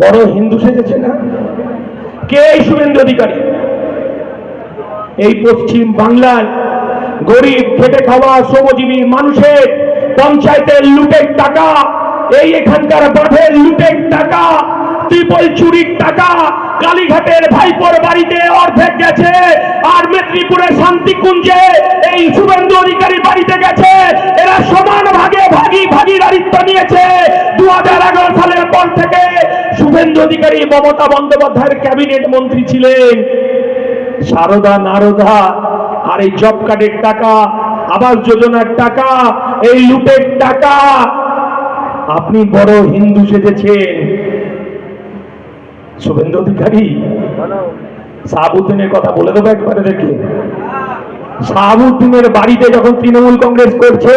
বড় হিন্দু সেজেছে না? কে এই শুভেন্দু অধিকারী? এই পশ্চিম বাংলার গরিব, খেটে খাওয়া, শ্রমজীবী মানুষের পঞ্চায়েতের লুটের টাকা, এই এখানকার বাঁধের লুটের টাকা, ত্রিপল চুরির টাকা, কালীঘাটের ভাইপোর বাড়িতে অর্ধেক গেছে, আর মেদিনীপুরের শান্তিকুঞ্জে এই শুভেন্দু অধিকারী বাড়িতে গেছে, এরা সমান ভাগি ভাগিদারিত্ব নিয়েছে দু সালের পর থেকে শুভেন্দু অধিকারী মমতা বন্দ্যোপাধ্যায়ের ক্যাবিনেট মন্ত্রী ছিলেন। সারদা নারদা, আর এই জব কার্ডের টাকা, আবাস যোজনার টাকা, এই লুটের টাকা। আপনি বড় হিন্দু সেজেছেন। শুভেন্দু অধিকারী শাহাবুদ্দিনের কথা বলে দেবো একবারে দেখে। শাহাবুদ্দিনের বাড়িতে যখন তৃণমূল কংগ্রেস করছে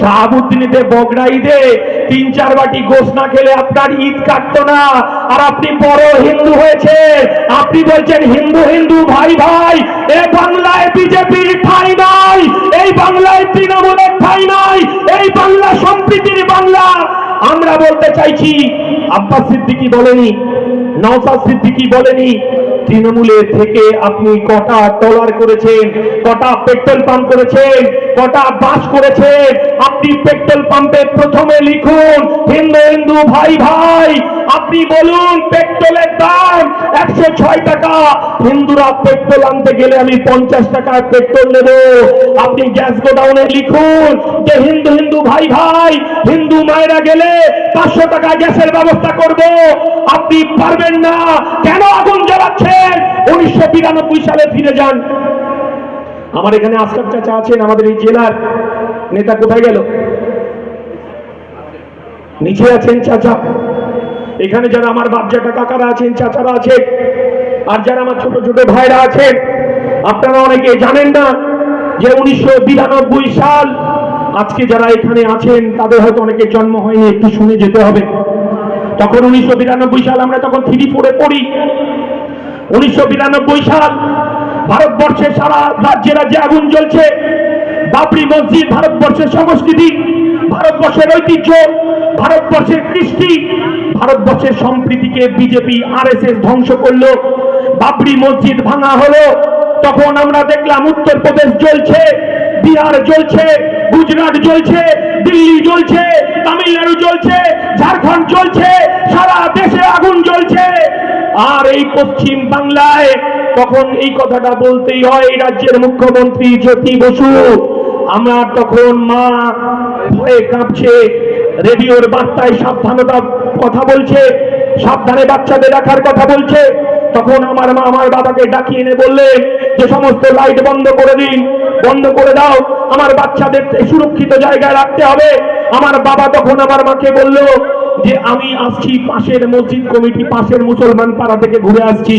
শাহাবুদ্দিনীতে বগড়া ঈদে তিন, চার বাটি গোস না খেলে আপনার ঈদ কাটতো না। আর আপনি বড় হিন্দু হয়েছে আপনি বলছেন, হিন্দু হিন্দু, ভাই ভাই, এ বাংলায় বিজেপির ঠাই নাই, এই বাংলায় তৃণমূলের ঠাই নাই, এই বাংলা সম্প্রীতির বাংলা। আমরা বলতে চাইছি, আব্বাস সিদ্দিকি বলেনি নওসাদ সিদ্দিকি বলেনি তৃণমূলে থেকে আপনি কটা টলার করেছেন, কটা পেট্রোল পাম্প করেছেন, কটা বাস করেছেন, আপনি পেট্রোল পাম্পে প্রথমে লিখুন, হিন্দু হিন্দু, ভাই ভাই, আপনি বলুন পেট্রোলের দাম একশো ছয় টাকা। হিন্দুরা পেট্রোল আনতে গেলে আমি পঞ্চাশ টাকার পেট্রোল নেব। আপনি গ্যাস গোডাউনে লিখুন যে, হিন্দু হিন্দু, ভাই ভাই, হিন্দু মায়েরা গেলে পাঁচশো টাকা গ্যাসের ব্যবস্থা করব। আপনি পারবেন না। কেন আগুন জ্বালাচ্ছেন উনিশশো সালে ফিরে যান। আমার এখানে আশরাফ চাচা আছেন, আমাদের এই জেলার নেতা কোথায় গেল? নিচে আছেন চাচা। এখানে যারা আমার বাচ্চাটা কাকারা আছেন, চাচারা আছেন, আর যারা আমার ছোট ছোট ভাইরা আছেন, আপনারা অনেকে জানেন না যে উনিশশো বিরানব্বই সাল আজকে যারা এখানে আছেন, তাদের হয়তো অনেকে জন্ম হয়নি, একটু শুনে যেতে হবে। তখন উনিশশো বিরানব্বই সাল আমরা তখন থ্রি ফোরে পড়ি। সাল ভারতবর্ষের সারা রাজ্যে রাজ্যে আগুন জ্বলছে। বাবরি মসজিদ ভারতবর্ষের সংস্কৃতি, ভারতবর্ষের ঐতিহ্য, ভারতবর্ষের কৃষ্টি, ভারতবর্ষের সম্প্রীতিকে বিজেপি, আরএসএস ধ্বংস করল। বাবরি মসজিদ ভাঙা হলো। তখন আমরা দেখলাম উত্তরপ্রদেশ জ্বলছে, বিহার জ্বলছে, গুজরাট জ্বলছে, দিল্লি জ্বলছে, তামিলনাড়ু জ্বলছে, ঝাড়খণ্ড জ্বলছে সারা দেশে আগুন জ্বলছে আর এই পশ্চিম বাংলায় তখন এই কথাটা বলতেই হয় এই রাজ্যের মুখ্যমন্ত্রী জ্যোতি বসু। আমরা তখন মা ভয়ে কাঁপছে, রেডিওর বার্তায় সাবধানতা কথা বলছে, সাবধানে বাচ্চাদের রাখার কথা বলছে। তখন আমার মা আমার বাবাকে ডাকিয়ে এনে বললেন যে সমস্ত লাইট বন্ধ করে দিন, বন্ধ করে দাও। আমার বাচ্চাদের সুরক্ষিত জায়গায় রাখতে হবে। আমার বাবা তখন আমার মাকে বলল যে আমি আসছি পাশের মসজিদ কমিটি, পাশের মুসলমান পাড়া থেকে ঘুরে আসছি।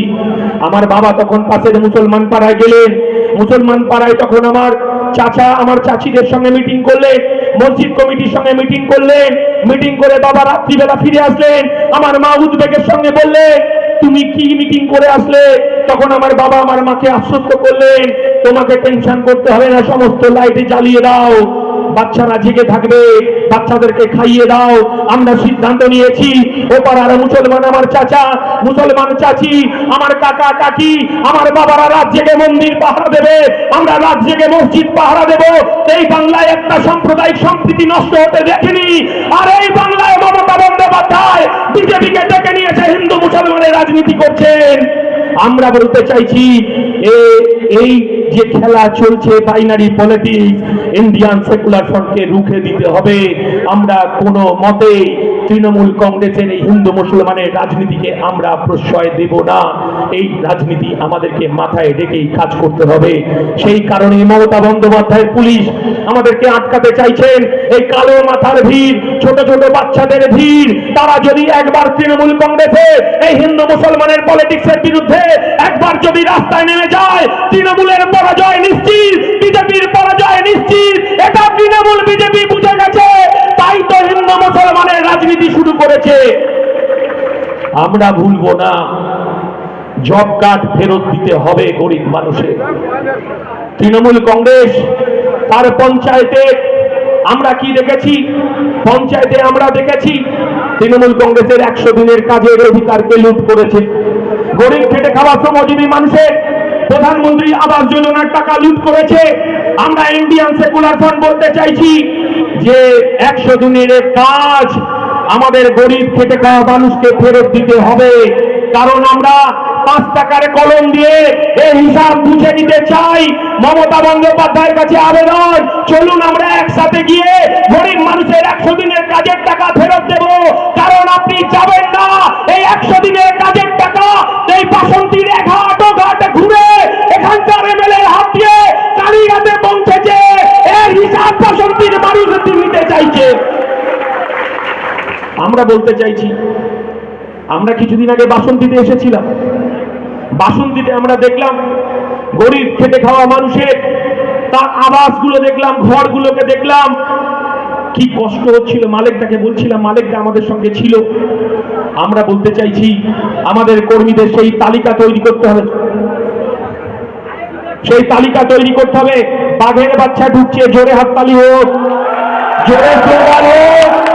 আমার বাবা তখন পাশের মুসলমান পাড়ায় গেলেন। মুসলমান পাড়ায় তখন আমার চাচা, আমার চাচিদের সঙ্গে মিটিং করলেন, মসজিদ কমিটির সঙ্গে মিটিং করলেন। মিটিং করে বাবা রাত্রিবেলা ফিরে আসলেন। আমার মা উদ্বেগের সঙ্গে বললেন, তুমি কি মিটিং করে আসলে? তখন আমার বাবা আমার মাকে আশ্বস্ত করলেন, তোমাকে টেনশন করতে হবে না, সমস্ত লাইট জ্বালিয়ে দাও। বাচ্চারা জেগে থাকবে। বাচ্চাদেরকে খাইয়ে দাও। আমরা সিদ্ধান্ত নিয়েছি ও পাড়ার মুসলমান আমার চাচা, মুসলমান চাচি, আমার কাকা কাকি, আমার বাবারা রাত জেগে মন্দির পাহারা দেবে। আমরা রাত জেগে মসজিদ পাহারা দেব। এই বাংলায় একটা সাম্প্রদায়িক সম্প্রীতি নষ্ট হতে দেখিনি। আর এই বাংলায় মমতা বন্দ্যোপাধ্যায় বিজেপিকে ডেকে নিয়েছে, হিন্দু মুসলমানের রাজনীতি করছেন। আমরা বলতে চাইছি এই যে খেলা চলছে বাইনারি পলিটিক্স ইন্ডিয়ান সেকুলার ফ্রন্টকে রুখে দিতে হবে। আমরা কোনো মতে তৃণমূল কংগ্রেসের এই হিন্দু মুসলমানের রাজনীতিকে আমরা প্রশ্রয় দেব না। এই রাজনীতি আমাদেরকে মাথায় রেখেই কাজ করতে হবে। সেই কারণে মমতা বন্দ্যোপাধ্যায়ের পুলিশ আমাদেরকে আটকাতে চাইছেন। এই কালো মাথার ভিড়, ছোট ছোট বাচ্চাদের ভিড়, তারা যদি একবার তৃণমূল কংগ্রেসে এই হিন্দু মুসলমানের পলিটিক্সের বিরুদ্ধে একবার যদি রাস্তায় নেমে যায়, তৃণমূলের পরাজয় নিশ্চিত, বিজেপির পরাজয় নিশ্চিত, এটা তৃণমূল বিজেপি বুঝে গেছে। করেছে। আমরা ভুলবো না। জব কার্ড ফেরত দিতে হবে গরিব মানুষের। তৃণমূল কংগ্রেস, তার পঞ্চায়েতে আমরা কি দেখেছি? পঞ্চায়েতে আমরা দেখেছি, তৃণমূল কংগ্রেসের একশো দিনের কাজের অধিকারকে লুট করেছে। গরিব খেটে খাওয়া শ্রমজীবী মানুষের প্রধানমন্ত্রী আবাস যোজনার টাকা লুট করেছে। আমরা ইন্ডিয়ান সেকুলার ফ্রন্ট বলতে চাইছি যে একশো দিনের কাজ আমাদের গরিব খেটে খাওয়া মানুষকে ফেরত দিতে হবে। কারণ আমরা পাঁচ টাকার কলম দিয়ে এই হিসাব বুঝে নিতে চাই। মমতা বন্দ্যোপাধ্যায়ের কাছে আবেদন, চলুন আমরা একসাথে গিয়ে গরিব মানুষের একশো দিনের কাজের টাকা ফেরত দেব। আমরা বলতে চাইছি, আমরা কিছুদিন আগে বাসন্তীতে এসেছিলাম। বাসন্তীতে আমরা দেখলাম গরিব খেটে খাওয়া মানুষের, তার আবাসগুলো দেখলাম, ঘরগুলোকে দেখলাম। কি কষ্ট হচ্ছিল, মালিকটাকে বলছিলাম, মালিকটা আমাদের সঙ্গে ছিল। আমরা বলতে চাইছি, আমাদের কর্মীদের সেই তালিকা তৈরি করতে হবে। সেই তালিকা তৈরি করতে হবে। বাঘের বাচ্চা ঢুকছে, জোরে হাততালি হোক, জোরে হোক